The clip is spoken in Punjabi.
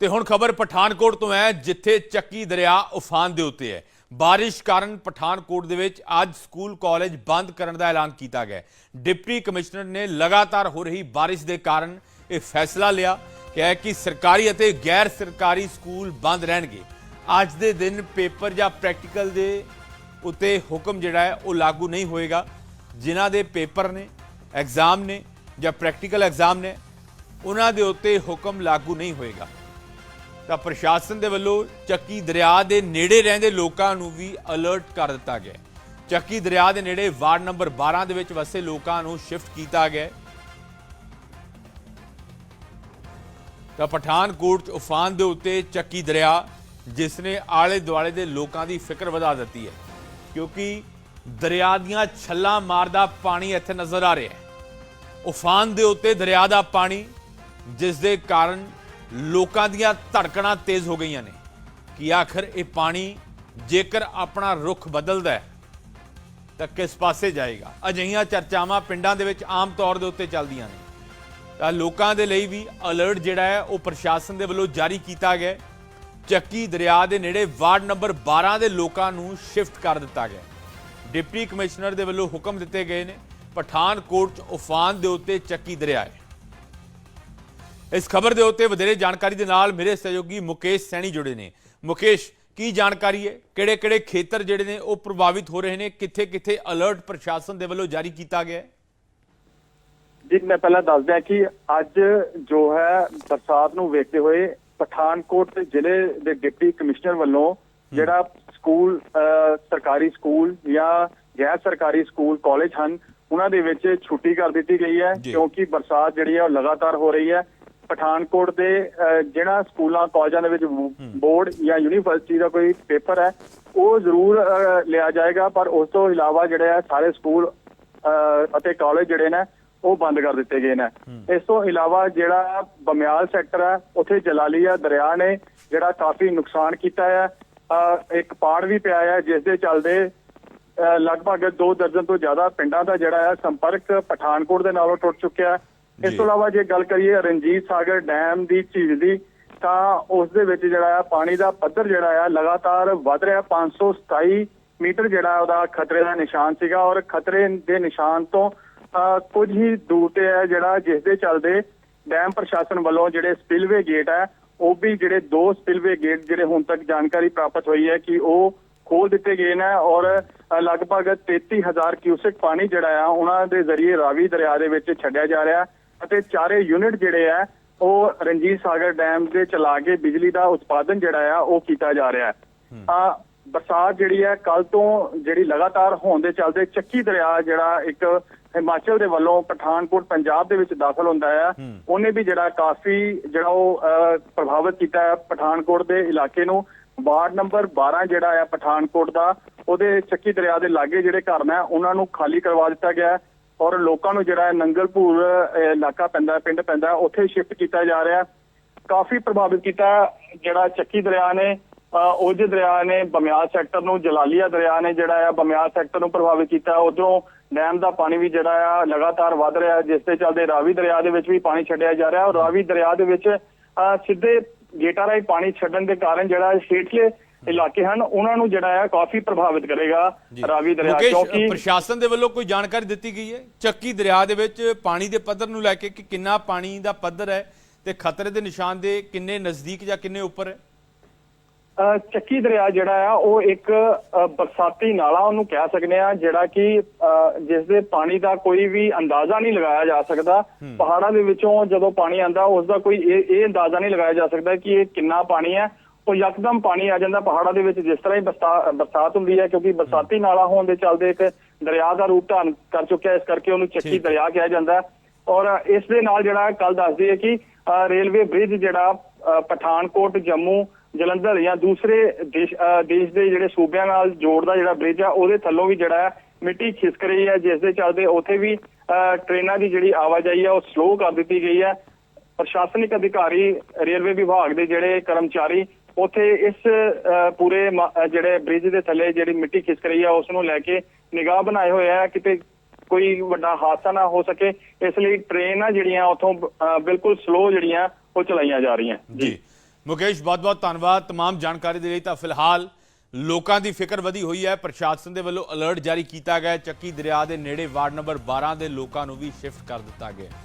ਤੇ ਹੁਣ ਖਬਰ ਪਠਾਨਕੋਟ ਤੋਂ ਹੈ, ਜਿੱਥੇ ਚੱਕੀ ਦਰਿਆ ਉਫਾਨ ਦੇ ਉੱਤੇ ਹੈ। ਬਾਰਿਸ਼ ਕਾਰਨ ਪਠਾਨਕੋਟ ਦੇ ਵਿੱਚ ਅੱਜ ਸਕੂਲ ਕਾਲਜ ਬੰਦ ਕਰਨ ਦਾ ਐਲਾਨ ਕੀਤਾ ਗਿਆ ਡਿਪਟੀ ਕਮਿਸ਼ਨਰ ਨੇ ਲਗਾਤਾਰ ਹੋ ਰਹੀ ਬਾਰਿਸ਼ ਦੇ ਕਾਰਨ ਇਹ ਫੈਸਲਾ ਲਿਆ ਕਿ ਹੈ ਕਿ ਸਰਕਾਰੀ ਅਤੇ ਗੈਰ ਸਰਕਾਰੀ ਸਕੂਲ ਬੰਦ ਰਹਿਣਗੇ। ਅੱਜ ਦੇ ਦਿਨ ਪੇਪਰ ਜਾਂ ਪ੍ਰੈਕਟੀਕਲ ਦੇ ਉਤੇ ਹੁਕਮ ਜਿਹੜਾ ਹੈ, ਉਹ ਲਾਗੂ ਨਹੀਂ ਹੋਏਗਾ। ਜਿਨ੍ਹਾਂ ਦੇ ਪੇਪਰ ਨੇ, ਐਗਜ਼ਾਮ ਨੇ ਜਾਂ ਪ੍ਰੈਕਟੀਕਲ ਐਗਜ਼ਾਮ ਨੇ, ਉਹਨਾਂ ਦੇ ਉੱਤੇ ਹੁਕਮ ਲਾਗੂ ਨਹੀਂ ਹੋਏਗਾ। ਤਾਂ ਪ੍ਰਸ਼ਾਸਨ ਦੇ ਵੱਲੋਂ ਚੱਕੀ ਦਰਿਆ ਦੇ ਨੇੜੇ ਰਹਿੰਦੇ ਲੋਕਾਂ ਨੂੰ ਵੀ ਅਲਰਟ ਕਰ ਦਿੱਤਾ ਗਿਆ ਚੱਕੀ ਦਰਿਆ ਦੇ ਨੇੜੇ ਵਾਰਡ ਨੰਬਰ 12 ਦੇ ਵਿੱਚ ਵਸੇ ਲੋਕਾਂ ਨੂੰ ਸ਼ਿਫਟ ਕੀਤਾ ਗਿਆ ਤਾਂ ਪਠਾਨਕੋਟ 'ਚ ਉਫਾਨ ਦੇ ਉੱਤੇ ਚੱਕੀ ਦਰਿਆ, ਜਿਸ ਨੇ ਆਲੇ ਦੁਆਲੇ ਦੇ ਲੋਕਾਂ ਦੀ ਫਿਕਰ ਵਧਾ ਦਿੱਤੀ ਹੈ, ਕਿਉਂਕਿ ਦਰਿਆ ਦੀਆਂ ਛੱਲਾਂ ਮਾਰਦਾ ਪਾਣੀ ਇੱਥੇ ਨਜ਼ਰ ਆ ਰਿਹਾ ਹੈ। ਉਫਾਨ ਦੇ ਉੱਤੇ ਦਰਿਆ ਦਾ ਪਾਣੀ, ਜਿਸ ਦੇ ਕਾਰਨ ਲੋਕਾਂ ਦੀਆਂ ਧੜਕਣਾਂ ਤੇਜ਼ ਹੋ ਗਈਆਂ ਨੇ। ਕਿ ਆਖਰ ਇਹ ਪਾਣੀ ਜੇਕਰ ਆਪਣਾ ਰੁਖ ਬਦਲਦਾ ਹੈ, ਤਾਂ ਕਿਸ ਪਾਸੇ ਜਾਏਗਾ? ਅਜਿਹੀਆਂ ਚਰਚਾਵਾਂ ਪਿੰਡਾਂ ਦੇ ਵਿੱਚ ਆਮ ਤੌਰ ਦੇ ਉੱਤੇ ਚੱਲਦੀਆਂ ਨੇ। ਤਾਂ ਲੋਕਾਂ ਦੇ ਲਈ ਵੀ ਅਲਰਟ ਜਿਹੜਾ ਹੈ, ਉਹ ਪ੍ਰਸ਼ਾਸਨ ਦੇ ਵੱਲੋਂ ਜਾਰੀ ਕੀਤਾ ਗਿਆ ਚੱਕੀ ਦਰਿਆ ਦੇ ਨੇੜੇ ਵਾਰਡ ਨੰਬਰ 12 ਦੇ ਲੋਕਾਂ ਨੂੰ ਸ਼ਿਫਟ ਕਰ ਦਿੱਤਾ ਗਿਆ ਡਿਪਟੀ ਕਮਿਸ਼ਨਰ ਦੇ ਵੱਲੋਂ ਹੁਕਮ ਦਿੱਤੇ ਗਏ ਨੇ। ਪਠਾਨਕੋਟ 'ਚ ਉਫਾਨ ਦੇ ਉੱਤੇ ਚੱਕੀ ਦਰਿਆ ਹੈ। ਇਸ ਖਬਰ ਦੇ ਉੱਤੇ ਵਧੇਰੇ ਜਾਣਕਾਰੀ ਦੇ ਨਾਲ ਮੇਰੇ ਸਹਿਯੋਗੀ ਮੁਕੇਸ਼ ਸੈਣੀ ਜੁੜੇ ਨੇ। ਮੁਕੇਸ਼ ਕੀ ਜਾਣਕਾਰੀ ਹੈ? ਕਿਹੜੇ ਕਿਹੜੇ ਖੇਤਰ ਜਿਹੜੇ ਨੇ ਉਹ ਪ੍ਰਭਾਵਿਤ ਹੋ ਰਹੇ ਨੇ? ਕਿੱਥੇ ਕਿੱਥੇ ਅਲਰਟ ਪ੍ਰਸ਼ਾਸਨ ਦੇ ਵੱਲੋਂ ਜਾਰੀ ਕੀਤਾ ਗਿਆ ਹੈ? ਜੀ ਮੈਂ ਪਹਿਲਾਂ ਦੱਸ ਦਿਆਂ ਕਿ ਅੱਜ ਜੋ ਹੈ ਬਰਸਾਤ ਨੂੰ ਵੇਖਦੇ ਹੋਏ ਪਠਾਨਕੋਟ ਜ਼ਿਲ੍ਹੇ ਦੇ ਡਿਪਟੀ ਕਮਿਸ਼ਨਰ ਵੱਲੋਂ ਜਿਹੜਾ ਸਕੂਲ ਸਰਕਾਰੀ ਸਕੂਲ ਜਾਂ ਗੈਰ ਸਰਕਾਰੀ ਸਕੂਲ ਕਾਲਜ ਹਨ ਉਹਨਾਂ ਦੇ ਵਿੱਚ ਛੁੱਟੀ ਕਰ ਦਿੱਤੀ ਗਈ ਹੈ। ਕਿਉਂਕਿ ਬਰਸਾਤ ਜਿਹੜੀ ਹੈ ਉਹ ਲਗਾਤਾਰ ਹੋ ਰਹੀ ਹੈ। ਪਠਾਨਕੋਟ ਦੇ ਜਿਹੜਾ ਸਕੂਲਾਂ ਕਾਲਜਾਂ ਦੇ ਵਿੱਚ ਬੋਰਡ ਜਾਂ ਯੂਨੀਵਰਸਿਟੀ ਦਾ ਕੋਈ ਪੇਪਰ ਹੈ ਉਹ ਜ਼ਰੂਰ ਲਿਆ ਜਾਏਗਾ ਪਰ ਉਸ ਤੋਂ ਇਲਾਵਾ ਜਿਹੜੇ ਹੈ ਸਾਰੇ ਸਕੂਲ ਅਤੇ ਕਾਲਜ ਜਿਹੜੇ ਨੇ ਉਹ ਬੰਦ ਕਰ ਦਿੱਤੇ ਗਏ ਨੇ। ਇਸ ਤੋਂ ਇਲਾਵਾ ਜਿਹੜਾ ਬਮਿਆਲ ਸੈਕਟਰ ਹੈ ਉੱਥੇ ਜਲਾਲੀਆ ਦਰਿਆ ਨੇ ਜਿਹੜਾ ਕਾਫੀ ਨੁਕਸਾਨ ਕੀਤਾ ਹੈ ਇੱਕ ਪਾੜ ਵੀ ਪਿਆ ਹੈ ਜਿਸ ਦੇ ਚੱਲਦੇ ਲਗਭਗ 2 ਦਰਜਨ ਤੋਂ ਜ਼ਿਆਦਾ ਪਿੰਡਾਂ ਦਾ ਜਿਹੜਾ ਹੈ ਸੰਪਰਕ ਪਠਾਨਕੋਟ ਦੇ ਨਾਲੋਂ ਟੁੱਟ ਚੁੱਕਿਆ। ਹੈ ਇਸ। ਤੋਂ ਇਲਾਵਾ ਜੇ ਗੱਲ ਕਰੀਏ ਰਣਜੀਤ ਸਾਗਰ ਡੈਮ ਦੀ ਝੀਲ ਦੀ ਤਾਂ ਉਸ ਦੇ ਵਿੱਚ ਜਿਹੜਾ ਹੈ ਪਾਣੀ ਦਾ ਪੱਧਰ ਜਿਹੜਾ ਹੈ ਲਗਾਤਾਰ ਵੱਧ ਰਿਹਾ 527 ਮੀਟਰ ਜਿਹੜਾ ਉਹਦਾ ਖਤਰੇ ਦਾ ਨਿਸ਼ਾਨ ਸੀਗਾ ਔਰ ਖਤਰੇ ਦੇ ਨਿਸ਼ਾਨ ਤੋਂ ਕੁਝ ਹੀ ਦੂਰ ਤੇ ਹੈ ਜਿਹੜਾ ਜਿਸ ਦੇ ਚੱਲਦੇ ਡੈਮ ਪ੍ਰਸ਼ਾਸਨ ਵੱਲੋਂ ਜਿਹੜੇ ਸਪਿਲਵੇ ਗੇਟ ਹੈ ਉਹ ਵੀ ਜਿਹੜੇ ਦੋ ਸਪਿਲਵੇ ਗੇਟ ਜਿਹੜੇ ਹੁਣ ਤੱਕ ਜਾਣਕਾਰੀ ਪ੍ਰਾਪਤ ਹੋਈ ਹੈ ਕਿ ਉਹ ਖੋਲ ਦਿੱਤੇ ਗਏ ਨੇ ਔਰ ਲਗਭਗ 33000 ਕਿਊਸੈਕ ਪਾਣੀ ਜਿਹੜਾ ਆ ਉਹਨਾਂ ਦੇ ਜ਼ਰੀਏ ਰਾਵੀ ਦਰਿਆ ਦੇ ਵਿੱਚ ਛੱਡਿਆ ਜਾ ਰਿਹਾ ਅਤੇ ਚਾਰੇ ਯੂਨਿਟ ਜਿਹੜੇ ਆ ਉਹ ਰਣਜੀਤ ਸਾਗਰ ਡੈਮ ਦੇ ਚਲਾ ਕੇ ਬਿਜਲੀ ਦਾ ਉਤਪਾਦਨ ਜਿਹੜਾ ਆ ਉਹ ਕੀਤਾ ਜਾ ਰਿਹਾ ਹੈ। ਆ ਬਰਸਾਤ ਜਿਹੜੀ ਹੈ ਕੱਲ ਤੋਂ ਜਿਹੜੀ ਲਗਾਤਾਰ ਹੋਣ ਦੇ ਚੱਲਦੇ ਚੱਕੀ ਦਰਿਆ ਜਿਹੜਾ ਇੱਕ ਹਿਮਾਚਲ ਦੇ ਵੱਲੋਂ ਪਠਾਨਕੋਟ ਪੰਜਾਬ ਦੇ ਵਿੱਚ ਦਾਖਲ ਹੁੰਦਾ ਹੈ। ਉਹਨੇ ਵੀ ਜਿਹੜਾ ਕਾਫੀ ਜਿਹੜਾ ਉਹ ਪ੍ਰਭਾਵਿਤ ਕੀਤਾ ਹੈ ਪਠਾਨਕੋਟ ਦੇ ਇਲਾਕੇ ਨੂੰ। ਵਾਰਡ ਨੰਬਰ 12 ਜਿਹੜਾ ਹੈ ਪਠਾਨਕੋਟ ਦਾ ਉਹਦੇ ਚੱਕੀ ਦਰਿਆ ਦੇ ਲਾਗੇ ਜਿਹੜੇ ਘਰ ਨੇ ਉਹਨਾਂ ਨੂੰ ਖਾਲੀ ਕਰਵਾ ਦਿੱਤਾ ਗਿਆ ਹੈ। ਔਰ ਲੋਕਾਂ ਨੂੰ ਜਿਹੜਾ ਹੈ ਨੰਗਲਪੁਰ ਇਲਾਕਾ ਪੈਂਦਾ ਪਿੰਡ ਪੈਂਦਾ ਉੱਥੇ ਸ਼ਿਫਟ ਕੀਤਾ ਜਾ ਰਿਹਾ। ਕਾਫੀ ਪ੍ਰਭਾਵਿਤ ਕੀਤਾ ਜਿਹੜਾ ਚੱਕੀ ਦਰਿਆ ਨੇ ਉਜ ਦਰਿਆ ਨੇ ਬਮਿਆਲ ਸੈਕਟਰ ਨੂੰ ਜਲਾਲੀਆ ਦਰਿਆ ਨੇ ਜਿਹੜਾ ਆ ਬਮਿਆਲ ਸੈਕਟਰ ਨੂੰ ਪ੍ਰਭਾਵਿਤ ਕੀਤਾ। ਉਧਰੋਂ ਡੈਮ ਦਾ ਪਾਣੀ ਵੀ ਜਿਹੜਾ ਆ ਲਗਾਤਾਰ ਵੱਧ ਰਿਹਾ ਜਿਸ ਦੇ ਚੱਲਦੇ ਰਾਵੀ ਦਰਿਆ ਦੇ ਵਿੱਚ ਵੀ ਪਾਣੀ ਛੱਡਿਆ ਜਾ ਰਿਹਾ। ਔਰ ਰਾਵੀ ਦਰਿਆ ਦੇ ਵਿੱਚ ਅ, ਸਿੱਧੇ ਗੇਟਾਂ ਰਾਹੀਂ ਪਾਣੀ ਛੱਡਣ ਦੇ ਕਾਰਨ ਜਿਹੜਾ ਹੇਠਲੇ ਇਲਾਕੇ ਹਨ ਉਹਨਾਂ ਨੂੰ ਜਿਹੜਾ ਆ ਕਾਫੀ ਪ੍ਰਭਾਵਿਤ ਕਰੇਗਾ ਰਾਵੀ ਦਰਿਆ ਕਿਉਂਕਿ ਪ੍ਰਸ਼ਾਸਨ ਦੇ ਵੱਲੋਂ ਕੋਈ ਜਾਣਕਾਰੀ ਦਿੱਤੀ ਗਈ ਹੈ? ਚੱਕੀ ਦਰਿਆ ਦੇ ਵਿੱਚ ਪਾਣੀ ਦੇ ਪੱਧਰ ਨੂੰ ਲੈ ਕੇ ਕਿ ਕਿੰਨਾ ਪਾਣੀ ਦਾ ਪੱਧਰ ਹੈ ਤੇ ਖਤਰੇ ਦੇ ਨਿਸ਼ਾਨ ਦੇ ਕਿੰਨੇ ਨਜ਼ਦੀਕ ਜਾਂ ਕਿੰਨੇ ਉੱਪਰ ਹੈ? ਚੱਕੀ ਦਰਿਆ ਜਿਹੜਾ ਆ ਉਹ ਇੱਕ ਬਰਸਾਤੀ ਨਾਲਾ ਉਹਨੂੰ ਕਹਿ ਸਕਦੇ ਆ ਜਿਹੜਾ ਕਿ ਜਿਸ ਦੇ ਪਾਣੀ ਦਾ ਕੋਈ ਵੀ ਅੰਦਾਜ਼ਾ ਨਹੀਂ ਲਗਾਇਆ ਜਾ ਸਕਦਾ। ਪਹਾੜਾਂ ਦੇ ਵਿੱਚੋਂ ਜਦੋਂ ਪਾਣੀ ਆਂਦਾ ਉਸ ਦਾ ਕੋਈ ਇਹ ਇਹ ਅੰਦਾਜ਼ਾ ਨਹੀਂ ਲਗਾਇਆ ਜਾ ਸਕਦਾ ਕਿ ਇਹ ਕਿੰਨਾ ਪਾਣੀ ਹੈ। ਉਹ ਯਕਦਮ ਪਾਣੀ ਆ ਜਾਂਦਾ ਪਹਾੜਾਂ ਦੇ ਵਿੱਚ ਜਿਸ ਤਰ੍ਹਾਂ ਹੀ ਬਰਸਾ- ਬਰਸਾਤ ਹੁੰਦੀ ਹੈ ਕਿਉਂਕਿ ਬਰਸਾਤੀ ਨਾਲਾ ਹੋਣ ਦੇ ਚੱਲਦੇ ਇੱਕ ਦਰਿਆ ਦਾ ਰੂਪ ਧਾਰਨ ਕਰ ਚੁੱਕਿਆ ਇਸ ਕਰਕੇ ਉਹਨੂੰ ਚੱਕੀ। ਦਰਿਆ ਕਿਹਾ ਜਾਂਦਾ ਔਰ ਇਸ ਦੇ ਨਾਲ ਜਿਹੜਾ ਕੱਲ ਦੱਸਦੀ ਹੈ ਕਿ ਰੇਲਵੇ ਬ੍ਰਿਜ ਜਿਹੜਾ ਪਠਾਨਕੋਟ ਜੰਮੂ ਜਲੰਧਰ ਜਾਂ ਦੂਸਰੇ ਦੇਸ਼ ਦੇ ਜਿਹੜੇ ਸੂਬਿਆਂ ਨਾਲ ਜੋੜਦਾ ਜਿਹੜਾ ਬ੍ਰਿਜ ਆ ਉਹਦੇ ਥੱਲੋਂ ਵੀ ਜਿਹੜਾ ਮਿੱਟੀ ਖਿਸਕ ਰਹੀ ਹੈ ਜਿਸ ਦੇ ਚੱਲਦੇ ਉੱਥੇ ਵੀ ਟ੍ਰੇਨਾਂ ਦੀ ਜਿਹੜੀ ਆਵਾਜਾਈ ਹੈ ਉਹ ਸਲੋ ਕਰ ਦਿੱਤੀ ਗਈ ਹੈ ਪ੍ਰਸ਼ਾਸਨਿਕ ਅਧਿਕਾਰੀ ਰੇਲਵੇ ਵਿਭਾਗ ਦੇ ਜਿਹੜੇ ਕਰਮਚਾਰੀ ਉੱਥੇ ਇਸ ਅ, ਪੂਰੇ ਮ- ਅ, ਜਿਹੜੇ ਬ੍ਰਿਜ ਦੇ ਥੱਲੇ ਜਿਹੜੀ ਮਿੱਟੀ ਖਿਸਕ ਰਹੀ ਹੈ ਉਸ ਨੂੰ ਲੈ ਕੇ ਨਿਗਾਹ ਬਣਾਏ ਹੋਏ ਆ ਕਿਤੇ ਕੋਈ ਵੱਡਾ ਹਾਦਸਾ ਨਾ ਹੋ ਸਕੇ ਇਸ ਲਈ ਟ੍ਰੇਨਾਂ ਜਿਹੜੀਆਂ ਉੱਥੋਂ ਅ, ਬਿਲਕੁਲ ਸਲੋ ਜਿਹੜੀਆਂ ਉਹ ਚਲਾਈਆਂ ਜਾ ਰਹੀਆਂ ਜੀ ਮੁਕੇਸ਼ ਬਹੁਤ ਬਹੁਤ ਧੰਨਵਾਦ तमाम ਜਾਣਕਾਰੀ ਦੇ ਲਈ ਤਾਂ ਫਿਲਹਾਲ ਲੋਕਾਂ ਦੀ ਫਿਕਰ ਵਧੀ ਹੋਈ ਹੈ ਪ੍ਰਸ਼ਾਸਨ ਦੇ ਵੱਲੋਂ ਅਲਰਟ ਜਾਰੀ ਕੀਤਾ ਗਿਆ ਹੈ ਚੱਕੀ ਦਰਿਆ ਦੇ ਨੇੜੇ ਵਾਰਡ ਨੰਬਰ 12 ਦੇ ਲੋਕਾਂ ਨੂੰ ਵੀ ਸ਼ਿਫਟ ਕਰ ਦਿੱਤਾ ਗਿਆ ਹੈ